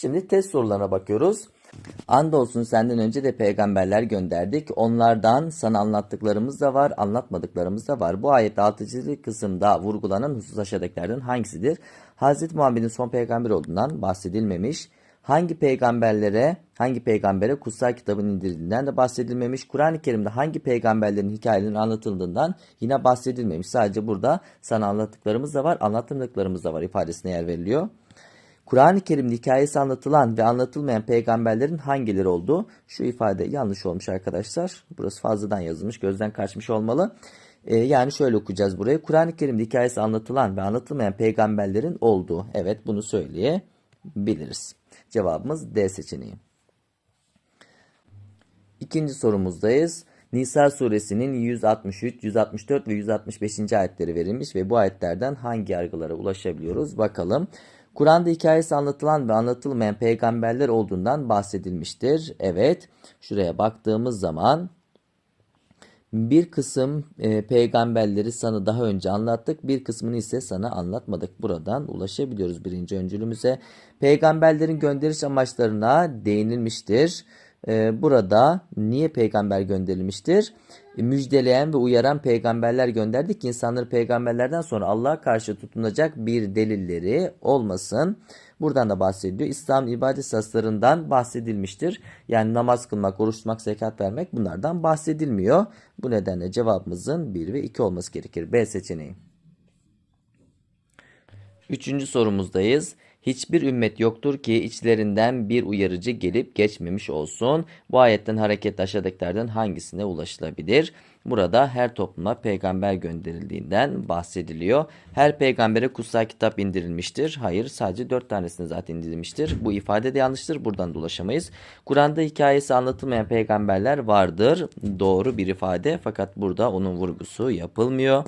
Şimdi test sorularına bakıyoruz. Andolsun senden önce de peygamberler gönderdik. Onlardan sana anlattıklarımız da var, anlatmadıklarımız da var. Bu ayette 6. kısımda vurgulanan husus aşağıdakilerden hangisidir? Hz. Muhammed'in son peygamber olduğundan bahsedilmemiş. Hangi peygamberlere, hangi peygambere kutsal kitabın indirildiğinden de bahsedilmemiş. Kur'an-ı Kerim'de hangi peygamberlerin hikayelerinin anlatıldığından yine bahsedilmemiş. Sadece burada sana anlattıklarımız da var, anlatmadıklarımız da var ifadesine yer veriliyor. Kur'an-ı Kerim'de hikayesi anlatılan ve anlatılmayan peygamberlerin hangileri olduğu şu ifade yanlış olmuş arkadaşlar. Burası fazladan yazılmış, gözden kaçmış olmalı. Ee, yani şöyle okuyacağız burayı. Kur'an-ı Kerim'de hikayesi anlatılan ve anlatılmayan peygamberlerin olduğu. Evet bunu söyleyebiliriz. Cevabımız D seçeneği. İkinci sorumuzdayız. Nisa suresinin 163, 164 ve 165. ayetleri verilmiş ve bu ayetlerden hangi yargılara ulaşabiliyoruz bakalım. Kur'an'da hikayesi anlatılan ve anlatılmayan peygamberler olduğundan bahsedilmiştir. Evet, şuraya baktığımız zaman bir kısım e, peygamberleri sana daha önce anlattık. Bir kısmını ise sana anlatmadık. Buradan ulaşabiliyoruz birinci öncülümüze. Peygamberlerin gönderiş amaçlarına değinilmiştir. E, burada niye peygamber gönderilmiştir? E, müjdeleyen ve uyaran peygamberler gönderdik. İnsanları peygamberlerden sonra Allah'a karşı tutunacak bir delilleri olmasın. Buradan da bahsediliyor. İslam ibadet esaslarından bahsedilmiştir. Yani namaz kılmak, oruç tutmak, zekat vermek bunlardan bahsedilmiyor. Bu nedenle cevabımızın 1 ve 2 olması gerekir. B seçeneği. Üçüncü sorumuzdayız. Hiçbir ümmet yoktur ki içlerinden bir uyarıcı gelip geçmemiş olsun. Bu ayetten hareket aşağıdakilerden hangisine ulaşılabilir? Burada her topluma peygamber gönderildiğinden bahsediliyor. Her peygambere kutsal kitap indirilmiştir. Hayır sadece dört tanesine zaten indirilmiştir. Bu ifade de yanlıştır. Buradan da ulaşamayız. Kur'an'da hikayesi anlatılmayan peygamberler vardır. Doğru bir ifade fakat burada onun vurgusu yapılmıyor.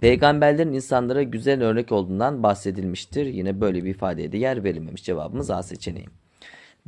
Peygamberlerin insanlara güzel örnek olduğundan bahsedilmiştir. Yine böyle bir ifadeye de yer verilmemiş. Cevabımız A seçeneği.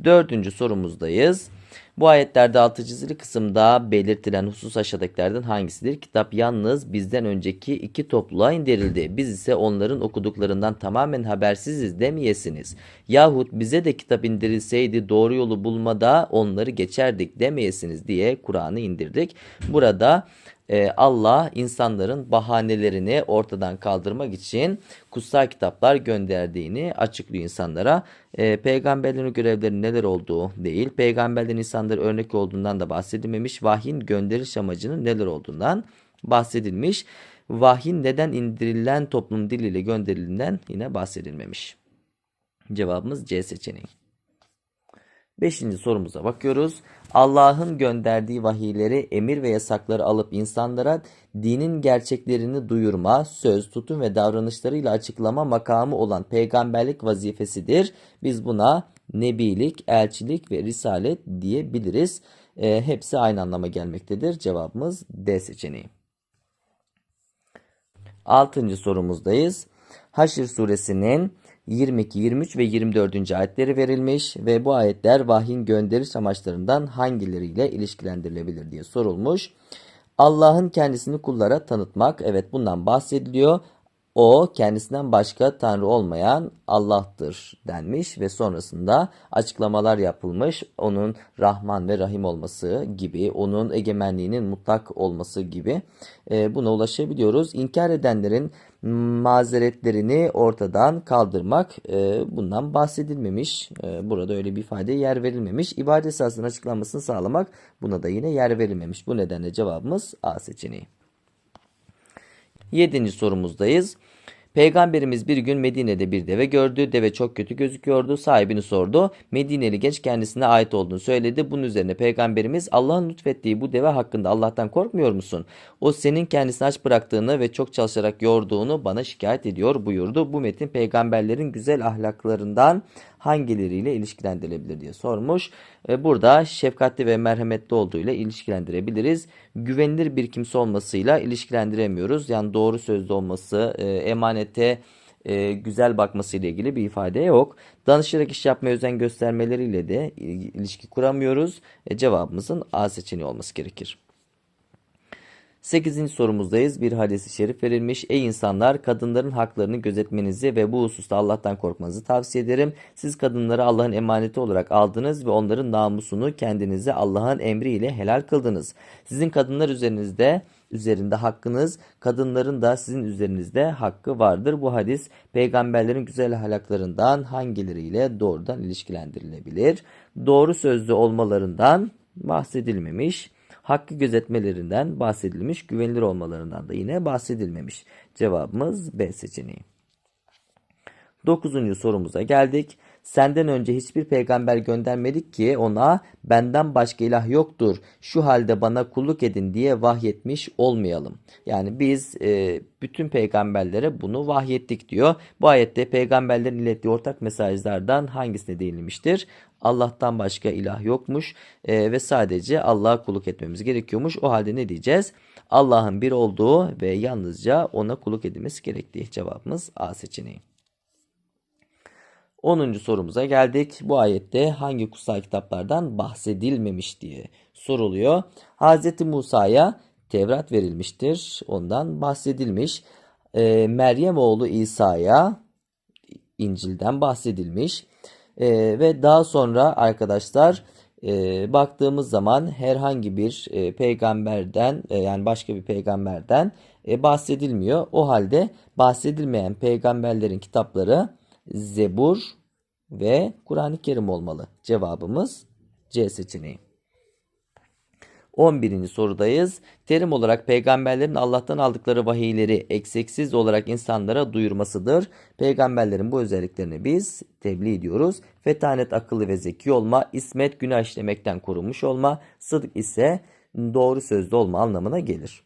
Dördüncü sorumuzdayız. Bu ayetlerde altı çizili kısımda belirtilen husus aşağıdakilerden hangisidir? Kitap yalnız bizden önceki iki topluluğa indirildi. Biz ise onların okuduklarından tamamen habersiziz demeyesiniz. Yahut bize de kitap indirilseydi doğru yolu bulmada onları geçerdik demeyesiniz diye Kur'an'ı indirdik. Burada e, Allah insanların bahanelerini ortadan kaldırmak için kutsal kitaplar gönderdiğini açıklıyor insanlara. E, peygamberlerin görevleri neler olduğu değil, peygamberlerin insanlara örnek olduğundan da bahsedilmemiş, vahyin gönderiş amacının neler olduğundan bahsedilmiş. Vahyin neden indirilen toplum diliyle gönderildiğinden yine bahsedilmemiş. Cevabımız C seçeneği. Beşinci sorumuza bakıyoruz. Allah'ın gönderdiği vahiyleri, emir ve yasakları alıp insanlara dinin gerçeklerini duyurma, söz, tutum ve davranışlarıyla açıklama makamı olan peygamberlik vazifesidir. Biz buna nebilik, elçilik ve risalet diyebiliriz. E, hepsi aynı anlama gelmektedir. Cevabımız D seçeneği. Altıncı sorumuzdayız. Haşr suresinin 22, 23 ve 24. ayetleri verilmiş ve bu ayetler vahyin gönderiş amaçlarından hangileriyle ilişkilendirilebilir diye sorulmuş. Allah'ın kendisini kullara tanıtmak evet bundan bahsediliyor. O kendisinden başka tanrı olmayan Allah'tır denmiş ve sonrasında açıklamalar yapılmış. Onun Rahman ve Rahim olması gibi, onun egemenliğinin mutlak olması gibi e, buna ulaşabiliyoruz. İnkar edenlerin mazeretlerini ortadan kaldırmak e, bundan bahsedilmemiş. E, burada öyle bir ifade yer verilmemiş. İbadet esasının açıklanmasını sağlamak buna da yine yer verilmemiş. Bu nedenle cevabımız A seçeneği. Yedinci sorumuzdayız. Peygamberimiz bir gün Medine'de bir deve gördü. Deve çok kötü gözüküyordu. Sahibini sordu. Medineli genç kendisine ait olduğunu söyledi. Bunun üzerine peygamberimiz Allah'ın lütfettiği bu deve hakkında Allah'tan korkmuyor musun? O senin kendisini aç bıraktığını ve çok çalışarak yorduğunu bana şikayet ediyor buyurdu. Bu metin peygamberlerin güzel ahlaklarından hangileriyle ilişkilendirilebilir diye sormuş. E, burada şefkatli ve merhametli olduğuyla ilişkilendirebiliriz. Güvenilir bir kimse olmasıyla ilişkilendiremiyoruz. Yani doğru sözlü olması, e, emanete e, güzel bakması ile ilgili bir ifade yok. Danışarak iş yapmaya özen göstermeleriyle de ilişki kuramıyoruz. Cevabımızın A seçeneği olması gerekir. 8. sorumuzdayız. Bir hadisi şerif verilmiş. Ey insanlar kadınların haklarını gözetmenizi ve bu hususta Allah'tan korkmanızı tavsiye ederim. Siz kadınları Allah'ın emaneti olarak aldınız ve onların namusunu kendinize Allah'ın emriyle helal kıldınız. Sizin kadınlar üzerinizde üzerinde hakkınız, kadınların da sizin üzerinizde hakkı vardır. Bu hadis peygamberlerin güzel ahlaklarından hangileriyle doğrudan ilişkilendirilebilir? Doğru sözlü olmalarından bahsedilmemiş. Hakkı gözetmelerinden bahsedilmiş, güvenilir olmalarından da yine bahsedilmemiş. Cevabımız B seçeneği. Dokuzuncu sorumuza geldik. Senden önce hiçbir peygamber göndermedik ki ona benden başka ilah yoktur. Şu halde bana kulluk edin diye vahyetmiş olmayalım. Yani biz e, bütün peygamberlere bunu vahyettik diyor. Bu ayette peygamberlerin ilettiği ortak mesajlardan hangisine değinilmiştir? Allah'tan başka ilah yokmuş e, ve sadece Allah'a kulluk etmemiz gerekiyormuş. O halde ne diyeceğiz? Allah'ın bir olduğu ve yalnızca ona kulluk edilmesi gerektiği cevabımız A seçeneği. 10. sorumuza geldik. Bu ayette hangi kutsal kitaplardan bahsedilmemiş diye soruluyor. Hz. Musa'ya Tevrat verilmiştir. Ondan bahsedilmiş. E, Meryem oğlu İsa'ya İncil'den bahsedilmiş. E, ve daha sonra arkadaşlar e, baktığımız zaman herhangi bir e, peygamberden e, yani başka bir peygamberden e, bahsedilmiyor. O halde bahsedilmeyen peygamberlerin kitapları Zebur ve Kur'an-ı Kerim olmalı. Cevabımız C seçeneği. 11. sorudayız. Terim olarak peygamberlerin Allah'tan aldıkları vahiyleri eksiksiz olarak insanlara duyurmasıdır. Peygamberlerin bu özelliklerini biz tebliğ ediyoruz. Fetanet akıllı ve zeki olma, ismet günah işlemekten korunmuş olma, sıdk ise doğru sözlü olma anlamına gelir.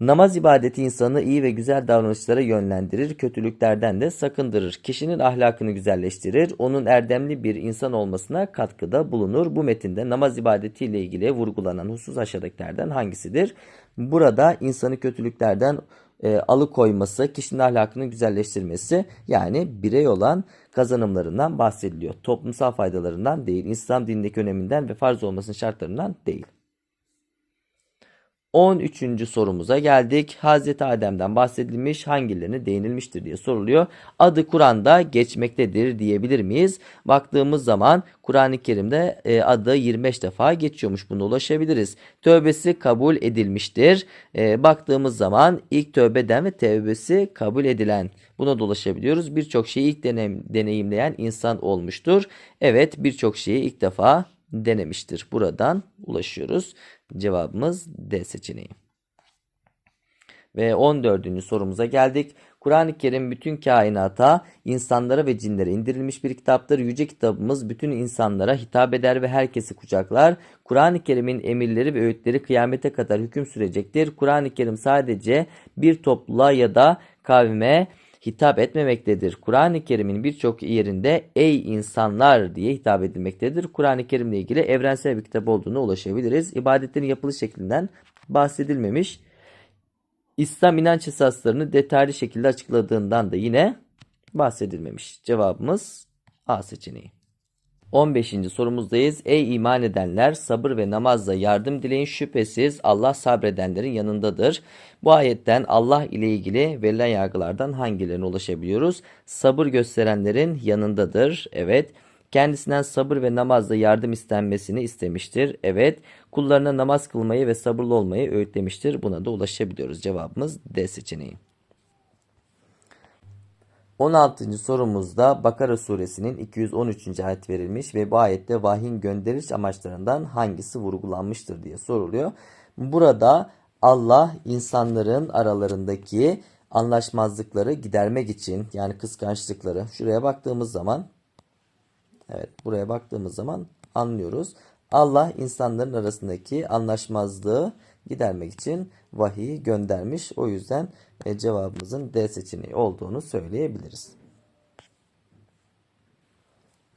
Namaz ibadeti insanı iyi ve güzel davranışlara yönlendirir, kötülüklerden de sakındırır. Kişinin ahlakını güzelleştirir, onun erdemli bir insan olmasına katkıda bulunur. Bu metinde namaz ibadeti ile ilgili vurgulanan husus aşağıdakilerden hangisidir? Burada insanı kötülüklerden e, alıkoyması, kişinin ahlakını güzelleştirmesi yani birey olan kazanımlarından bahsediliyor. Toplumsal faydalarından değil, İslam dinindeki öneminden ve farz olmasının şartlarından değil. 13. sorumuza geldik. Hazreti Adem'den bahsedilmiş hangilerine değinilmiştir diye soruluyor. Adı Kur'an'da geçmektedir diyebilir miyiz? Baktığımız zaman Kur'an-ı Kerim'de e, adı 25 defa geçiyormuş. Buna ulaşabiliriz. Tövbesi kabul edilmiştir. E, baktığımız zaman ilk tövbeden ve tövbesi kabul edilen buna dolaşabiliyoruz. Birçok şeyi ilk deneyim, deneyimleyen insan olmuştur. Evet birçok şeyi ilk defa denemiştir. Buradan ulaşıyoruz. Cevabımız D seçeneği. Ve 14. sorumuza geldik. Kur'an-ı Kerim bütün kainata, insanlara ve cinlere indirilmiş bir kitaptır. Yüce kitabımız bütün insanlara hitap eder ve herkesi kucaklar. Kur'an-ı Kerim'in emirleri ve öğütleri kıyamete kadar hüküm sürecektir. Kur'an-ı Kerim sadece bir topluluğa ya da kavme hitap etmemektedir. Kur'an-ı Kerim'in birçok yerinde ey insanlar diye hitap edilmektedir. Kur'an-ı Kerim'le ilgili evrensel bir kitap olduğunu ulaşabiliriz. İbadetlerin yapılış şeklinden bahsedilmemiş. İslam inanç esaslarını detaylı şekilde açıkladığından da yine bahsedilmemiş. Cevabımız A seçeneği. 15. sorumuzdayız. Ey iman edenler sabır ve namazla yardım dileyin şüphesiz Allah sabredenlerin yanındadır. Bu ayetten Allah ile ilgili verilen yargılardan hangilerine ulaşabiliyoruz? Sabır gösterenlerin yanındadır. Evet. Kendisinden sabır ve namazla yardım istenmesini istemiştir. Evet. Kullarına namaz kılmayı ve sabırlı olmayı öğütlemiştir. Buna da ulaşabiliyoruz. Cevabımız D seçeneği. 16. sorumuzda Bakara suresinin 213. ayet verilmiş ve bu ayette vahyin gönderiş amaçlarından hangisi vurgulanmıştır diye soruluyor. Burada Allah insanların aralarındaki anlaşmazlıkları gidermek için yani kıskançlıkları şuraya baktığımız zaman evet buraya baktığımız zaman anlıyoruz. Allah insanların arasındaki anlaşmazlığı gidermek için vahiy göndermiş. O yüzden e, cevabımızın D seçeneği olduğunu söyleyebiliriz.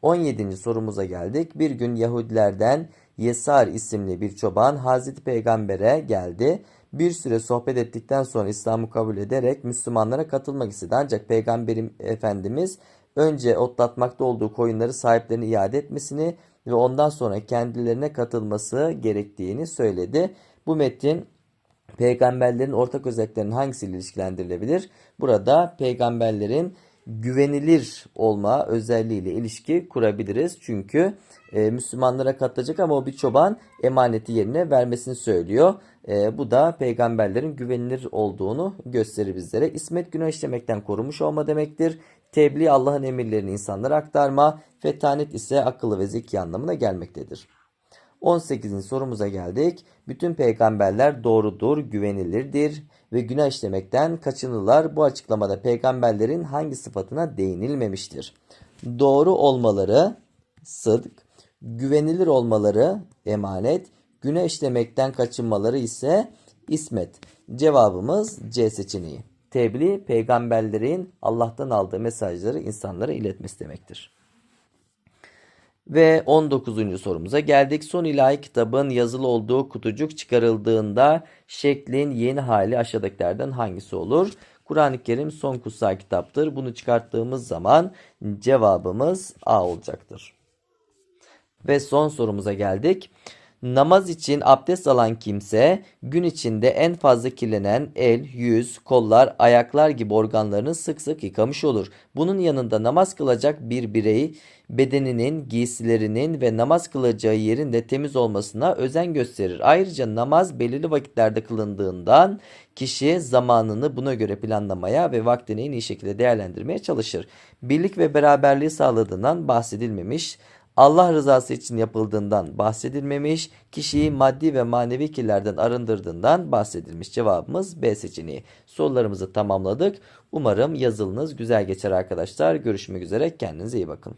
17. sorumuza geldik. Bir gün Yahudilerden Yesar isimli bir çoban Hazreti Peygamber'e geldi. Bir süre sohbet ettikten sonra İslam'ı kabul ederek Müslümanlara katılmak istedi. Ancak Peygamberim Efendimiz önce otlatmakta olduğu koyunları sahiplerine iade etmesini ve ondan sonra kendilerine katılması gerektiğini söyledi. Bu metin peygamberlerin ortak özelliklerinin hangisiyle ilişkilendirilebilir? Burada peygamberlerin güvenilir olma özelliğiyle ilişki kurabiliriz. Çünkü e, Müslümanlara katılacak ama o bir çoban emaneti yerine vermesini söylüyor. E, bu da peygamberlerin güvenilir olduğunu gösterir bizlere. İsmet günah işlemekten korumuş olma demektir. Tebliğ Allah'ın emirlerini insanlara aktarma. Fetanet ise akıllı ve zeki anlamına gelmektedir. 18. sorumuza geldik. Bütün peygamberler doğrudur, güvenilirdir ve günah işlemekten kaçınırlar. Bu açıklamada peygamberlerin hangi sıfatına değinilmemiştir? Doğru olmaları sıdk, güvenilir olmaları emanet, günah işlemekten kaçınmaları ise ismet. Cevabımız C seçeneği. Tebliğ peygamberlerin Allah'tan aldığı mesajları insanlara iletmesi demektir. Ve 19. sorumuza geldik. Son ilahi kitabın yazılı olduğu kutucuk çıkarıldığında şeklin yeni hali aşağıdakilerden hangisi olur? Kur'an-ı Kerim son kutsal kitaptır. Bunu çıkarttığımız zaman cevabımız A olacaktır. Ve son sorumuza geldik. Namaz için abdest alan kimse gün içinde en fazla kirlenen el, yüz, kollar, ayaklar gibi organlarını sık sık yıkamış olur. Bunun yanında namaz kılacak bir birey bedeninin, giysilerinin ve namaz kılacağı yerin de temiz olmasına özen gösterir. Ayrıca namaz belirli vakitlerde kılındığından kişi zamanını buna göre planlamaya ve vaktini en iyi şekilde değerlendirmeye çalışır. Birlik ve beraberliği sağladığından bahsedilmemiş. Allah rızası için yapıldığından bahsedilmemiş, kişiyi maddi ve manevi kirlerden arındırdığından bahsedilmiş. Cevabımız B seçeneği. Sorularımızı tamamladık. Umarım yazılınız güzel geçer arkadaşlar. Görüşmek üzere. Kendinize iyi bakın.